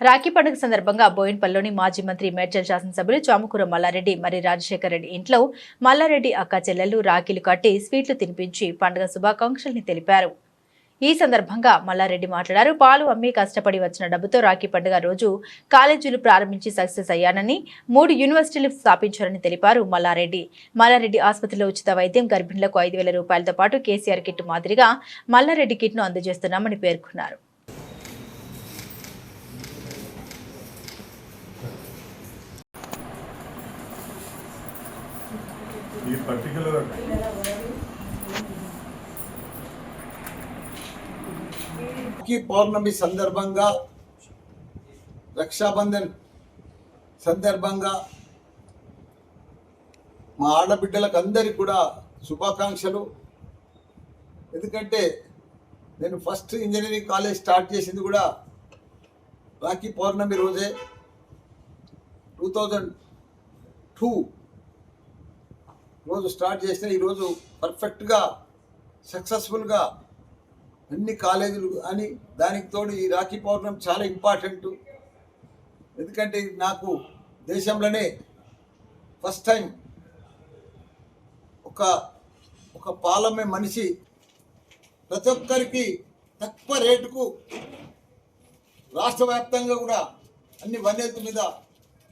రాఖీ పండుగ సందర్భంగా బోయిన్పల్లిలోని మాజీ మంత్రి మేడ్చల్ శాసనసభ్యులు చాముకూర మల్లారెడ్డి మరి రాజశేఖర రెడ్డి ఇంట్లో మల్లారెడ్డి అక్క చెల్లెలు రాఖీలు కట్టి స్వీట్లు తినిపించి పండుగ శుభాకాంక్షల్ని తెలిపారు. ఈ సందర్భంగా మల్లారెడ్డి మాట్లాడారు. పాలు అమ్మి కష్టపడి వచ్చిన డబ్బుతో రాఖీ పండుగ రోజు కాలేజీలు ప్రారంభించి సక్సెస్ అయ్యానని మూడు యూనివర్సిటీలు స్థాపించారని తెలిపారు మల్లారెడ్డి. మల్లారెడ్డి ఆసుపత్రిలో ఉచిత వైద్యం గర్భిణులకు ఐదు వేల రూపాయలతో పాటు కేసీఆర్ కిట్ మాదిరిగా మల్లారెడ్డి కిట్ను అందజేస్తున్నామని పేర్కొన్నారు. ఈ పర్టికులర్ పౌర్ణమి సందర్భంగా రక్షాబంధన్ సందర్భంగా మా ఆడబిడ్డలకు అందరికి కూడా శుభాకాంక్షలు. ఎందుకంటే నేను ఫస్ట్ ఇంజనీరింగ్ కాలేజ్ స్టార్ట్ చేసింది కూడా రాఖీ పౌర్ణమి రోజే. టూ థౌజండ్ టూ రోజు స్టార్ట్ చేసిన ఈరోజు పర్ఫెక్ట్గా సక్సెస్ఫుల్గా అన్ని కాలేజీలు అని దానికి తోడు ఈ రాఖీ పౌర్ణం చాలా ఇంపార్టెంట్. ఎందుకంటే నాకు దేశంలోనే ఫస్ట్ టైం ఒక ఒక పాలమ్మే మనిషి ప్రతి ఒక్కరికి తక్కువ రేటుకు రాష్ట్ర వ్యాప్తంగా కూడా అన్ని వన్ మీద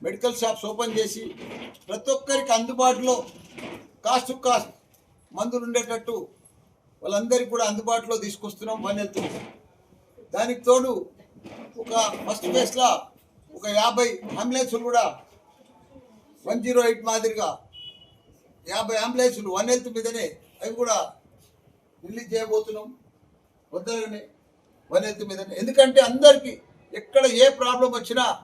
మెడికల్ షాప్స్ ఓపెన్ చేసి ప్రతి ఒక్కరికి అందుబాటులో కాస్ట్ కాస్ట్ మందులు ఉండేటట్టు వాళ్ళందరికీ కూడా అందుబాటులో తీసుకొస్తున్నాం వన్ హెల్త్ దానికి తోడు ఒక ఫస్ట్ ఫేస్లో ఒక యాభై అంబులెన్సులు కూడా వన్ జీరో ఎయిట్ మాదిరిగా యాభై అంబులెన్సులు వన్ హెల్త్ మీదనే అవి కూడా రిలీజ్ చేయబోతున్నాం. వద్దనే వన్ హెల్త్ మీదనే. ఎందుకంటే అందరికీ ఎక్కడ ఏ ప్రాబ్లం వచ్చినా